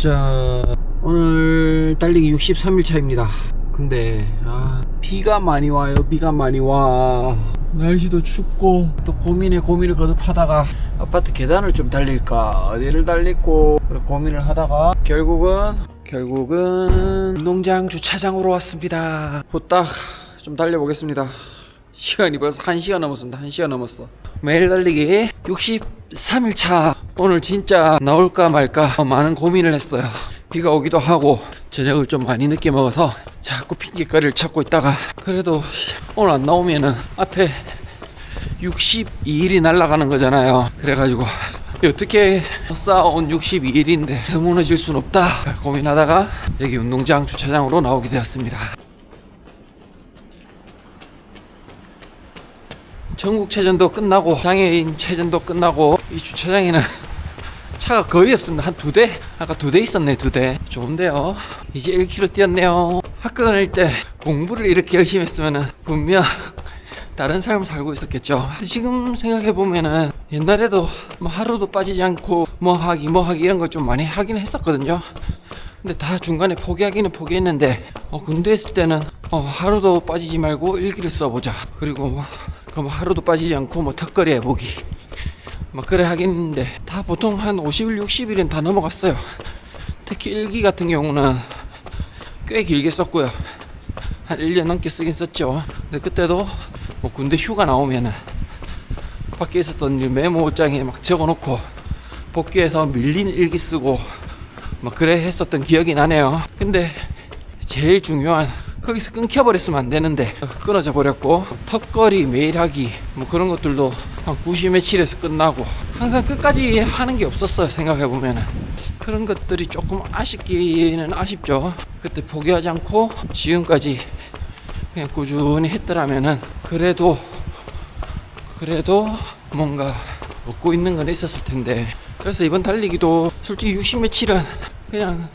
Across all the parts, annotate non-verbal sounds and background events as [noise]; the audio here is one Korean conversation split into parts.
자 오늘 달리기 63일 차입니다. 근데 아 비가 많이 와요 비가 많이 와. 날씨도 춥고 또 고민에 고민을 거듭하다가 아파트 계단을 좀 달릴까 어디를 달릴고 고민을 하다가 결국은 결국은 운동장 주차장으로 왔습니다. 후딱 좀 달려보겠습니다 시간이 벌써 1시간 넘었습니다. 1시간 넘었어. 매일 달리기 63일차. 오늘 진짜 나올까 말까 어, 많은 고민을 했어요. 비가 오기도 하고 저녁을 좀 많이 늦게 먹어서 자꾸 핑계거리를 찾고 있다가 그래도 오늘 안 나오면은 앞에 62일이 날아가는 거잖아요. 그래가지고 어떻게 쌓아온 62일인데 무너질 순 없다 고민하다가 여기 운동장 주차장으로 나오게 되었습니다 전국체전도 끝나고 장애인 체전도 끝나고 이 주차장에는 [laughs] 차가 거의 없습니다. 한 두 대? 아까 두 대 있었네 두 대. 좋은데요. 이제 1km 뛰었네요. 학교 다닐 때 공부를 이렇게 열심히 했으면 분명 [laughs] 다른 삶을 살고 있었겠죠. 지금 생각해보면은 옛날에도 뭐 하루도 빠지지 않고 뭐 하기 뭐 하기 이런 걸 좀 많이 하긴 했었거든요. 근데 다 중간에 포기하기는 포기했는데 어, 군대 있을 때는 어, 하루도 빠지지 말고 일기를 써보자. 그리고 뭐, 그뭐 하루도 빠지지 않고 뭐 턱걸이 해보기. 막 그래 하긴 했는데 다 보통 한 50일 60일은 다 넘어갔어요. 특히 일기 같은 경우는 꽤 길게 썼고요. 한 1년 넘게 쓰긴 썼죠. 근데 그때도 뭐 군대 휴가 나오면은 밖에 있었던 일 메모장에 막 적어놓고 복귀해서 밀린 일기 쓰고 막 그래 했었던 기억이 나네요. 근데 제일 중요한 거기서 끊겨버렸으면 안 되는데 끊어져 버렸고 턱걸이 매일 하기 뭐 그런 것들도 한 90 며칠에서 끝나고 항상 끝까지 하는 게 없었어요 생각해 보면은. 그런 것들이 조금 아쉽기는 아쉽죠. 그때 포기하지 않고 지금까지 그냥 꾸준히 했더라면은 그래도 그래도 뭔가 얻고 있는 건 있었을 텐데. 그래서 이번 달리기도 솔직히 60 며칠은 그냥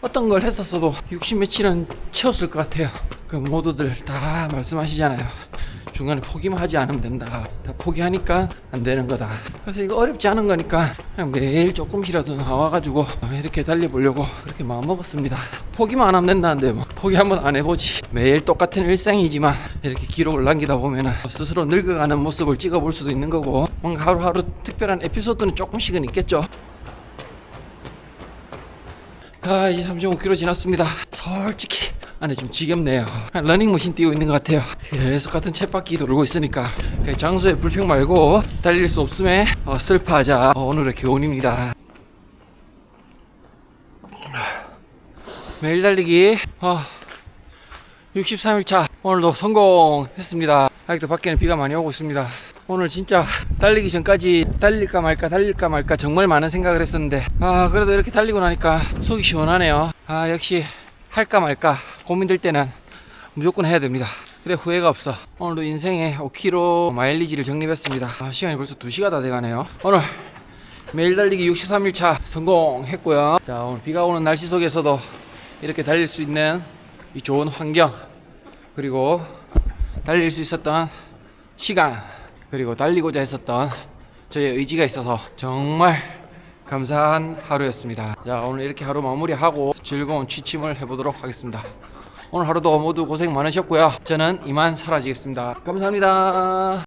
어떤 걸 했었어도 60 며칠은 채웠을 것 같아요. 그 모두들 다 말씀하시잖아요. 중간에 포기만 하지 않으면 된다. 다 포기하니까 안 되는 거다. 그래서 이거 어렵지 않은 거니까 그냥 매일 조금씩이라도 나와가지고 이렇게 달려보려고 그렇게 마음 먹었습니다. 포기만 안 하면 된다는데 뭐 포기 한번 안 해보지. 매일 똑같은 일상이지만 이렇게 기록을 남기다 보면은 스스로 늙어가는 모습을 찍어볼 수도 있는 거고 뭔가 하루하루 특별한 에피소드는 조금씩은 있겠죠 아 이제 35km 지났습니다. 솔직히 안에 좀 지겹네요. 러닝머신 뛰고 있는 것 같아요. 계속 같은 쳇바퀴 돌고 있으니까. 그 장소의 불평 말고 달릴 수 없음에 어, 슬퍼하자. 어, 오늘의 교훈입니다. 매일 달리기 어, 63일차. 오늘도 성공했습니다. 아직도 밖에는 비가 많이 오고 있습니다. 오늘 진짜 달리기 전까지 달릴까 말까 달릴까 말까 정말 많은 생각을 했었는데 아 그래도 이렇게 달리고 나니까 속이 시원하네요. 아 역시 할까 말까 고민될 때는 무조건 해야 됩니다. 그래 후회가 없어. 오늘도 인생의 5km 마일리지를 정립했습니다. 아, 시간이 벌써 2시가 다 돼가네요. 오늘 매일 달리기 63일차 성공했고요. 자 오늘 비가 오는 날씨 속에서도 이렇게 달릴 수 있는 이 좋은 환경 그리고 달릴 수 있었던 시간 그리고 달리고자 했었던 저의 의지가 있어서 정말 감사한 하루였습니다. 자 오늘 이렇게 하루 마무리하고 즐거운 취침을 해보도록 하겠습니다. 오늘 하루도 모두 고생 많으셨고요. 저는 이만 사라지겠습니다. 감사합니다.